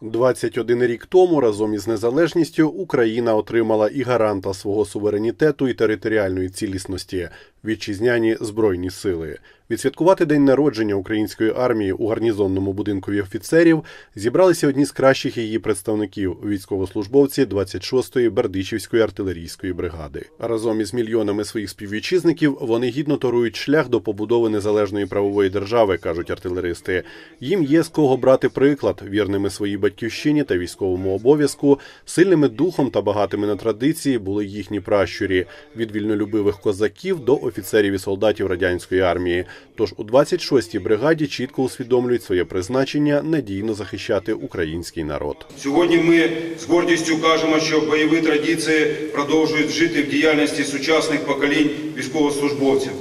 21 рік тому разом із незалежністю Україна отримала і гаранта свого суверенітету і територіальної цілісності вітчизняні збройні сили. Відсвяткувати день народження української армії у гарнізонному будинкові офіцерів зібралися одні з кращих її представників військовослужбовці 26-ї Бердичівської артилерійської бригади. Разом із мільйонами своїх співвітчизників вони гідно торують шлях до побудови незалежної правової держави, кажуть артилеристи. Їм є з кого брати приклад вірними своїй батьківщині та військовому обов'язку, сильними духом та багатими на традиції були їхні пращурі від вільнолюбивих козаків до офіцерів і солдатів радянської армії. Тож у 26-й бригаді чітко усвідомлюють своє призначення надійно захищати український народ. Сьогодні ми з гордістю кажемо, що бойові традиції продовжують жити в діяльності сучасних поколінь військовослужбовців.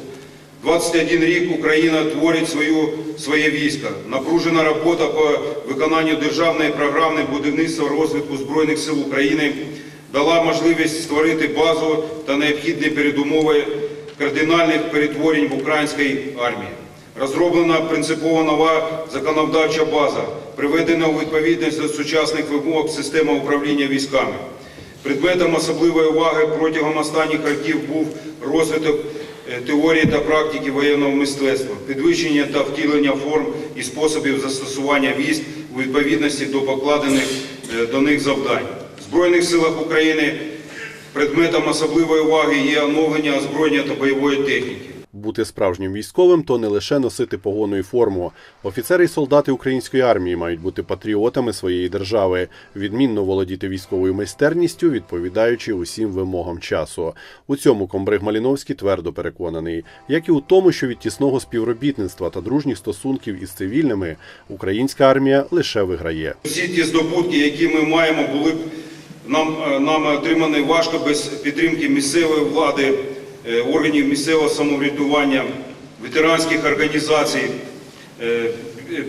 21 рік Україна творить свою, своє військо. Напружена робота по виконанню державної програми будівництва розвитку Збройних сил України дала можливість створити базу та необхідні передумови кардинальних перетворень в українській армії. Розроблена принципово нова законодавча база, приведена у відповідність до сучасних вимог система управління військами. Предметом особливої уваги протягом останніх років був розвиток теорії та практики воєнного мистецтва, підвищення та втілення форм і способів застосування військ у відповідності до покладених е, до них завдань. В Збройних силах України предметом особливої уваги є оновлення озброєння та бойової техніки. Бути справжнім військовим то не лише носити погону і форму. Офіцери і солдати української армії мають бути патріотами своєї держави, відмінно володіти військовою майстерністю, відповідаючи усім вимогам часу. У цьому комбриг Маліновський твердо переконаний, як і у тому, що від тісного співробітництва та дружніх стосунків із цивільними українська армія лише виграє. Всі ті здобутки, які ми маємо, були б нам, е, нам отримані важко без підтримки місцевої влади, органів місцевого самоврядування, ветеранських організацій, е,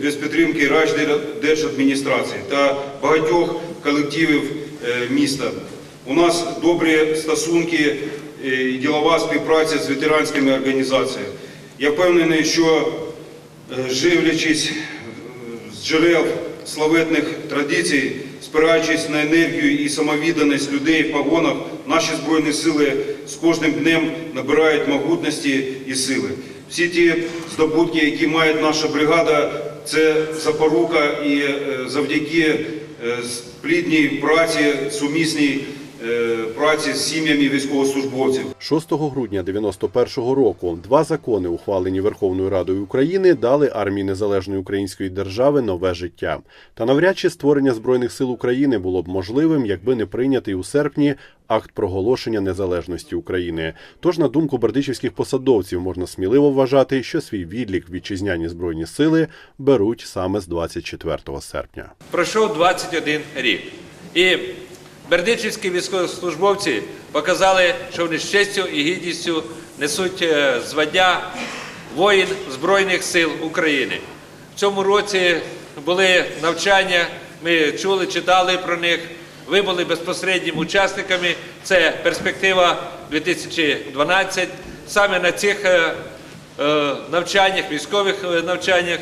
без підтримки райдержадміністрації та багатьох колективів е, міста. У нас добрі стосунки е, і ділова співпраця з ветеранськими організаціями. Я впевнений, що е, живлячись з джерел славетних традицій, спираючись на енергію і самовідданість людей в погонах, наші збройні сили з кожним днем набирають могутності і сили. Всі ті здобутки, які має наша бригада, це запорука і е, завдяки е, плідній праці, сумісній праці з сім'ями військовослужбовців. 6 грудня 91-го року два закони, ухвалені Верховною Радою України, дали армії незалежної української держави нове життя. Та навряд чи створення збройних сил України було б можливим, якби не прийнятий у серпні акт проголошення незалежності України. Тож, на думку бердичівських посадовців, можна сміливо вважати, що свій відлік вітчизняні збройні сили беруть саме з 24 серпня. Пройшов 21 рік. І бердичівські військовослужбовці показали, що вони з честю і гідністю несуть е, звання воїн Збройних сил України. В цьому році були навчання, ми чули, читали про них. Ви були безпосередніми учасниками. Це перспектива 2012. Саме на цих е, е, навчаннях, військових навчаннях,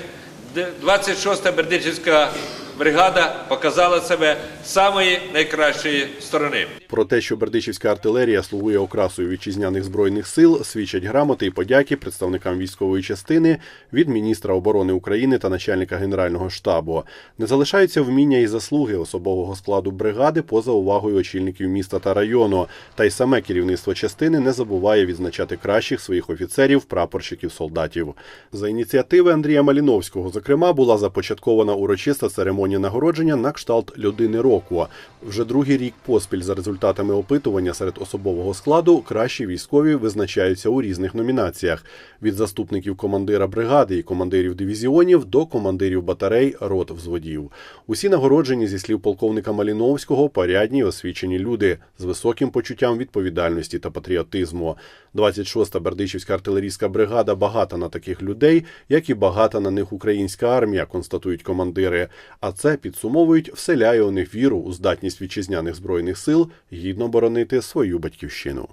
де 26-та Бердичівська бригада показала себе самої найкращої сторони. Про те, що бердичівська артилерія слугує окрасою вітчизняних збройних сил, свідчать грамоти і подяки представникам військової частини від міністра оборони України та начальника генерального штабу. Не залишаються вміння і заслуги особового складу бригади поза увагою очільників міста та району. Та й саме керівництво частини не забуває відзначати кращих своїх офіцерів, прапорщиків, солдатів. За ініціативи Андрія Маліновського, зокрема, була започаткована урочиста церемонія нагородження на кшталт людини року. Вже другий рік поспіль за результатами опитування серед особового складу кращі військові визначаються у різних номінаціях: від заступників командира бригади і командирів дивізіонів до командирів батарей, рот взводів. Усі нагороджені зі слів полковника Маліновського порядні освічені люди з високим почуттям відповідальності та патріотизму. 26-та Бердичівська артилерійська бригада багата на таких людей, як і багата на них українська армія, констатують командири. А це підсумовують, вселяє у них віру у здатність вітчизняних збройних сил гідно боронити свою батьківщину.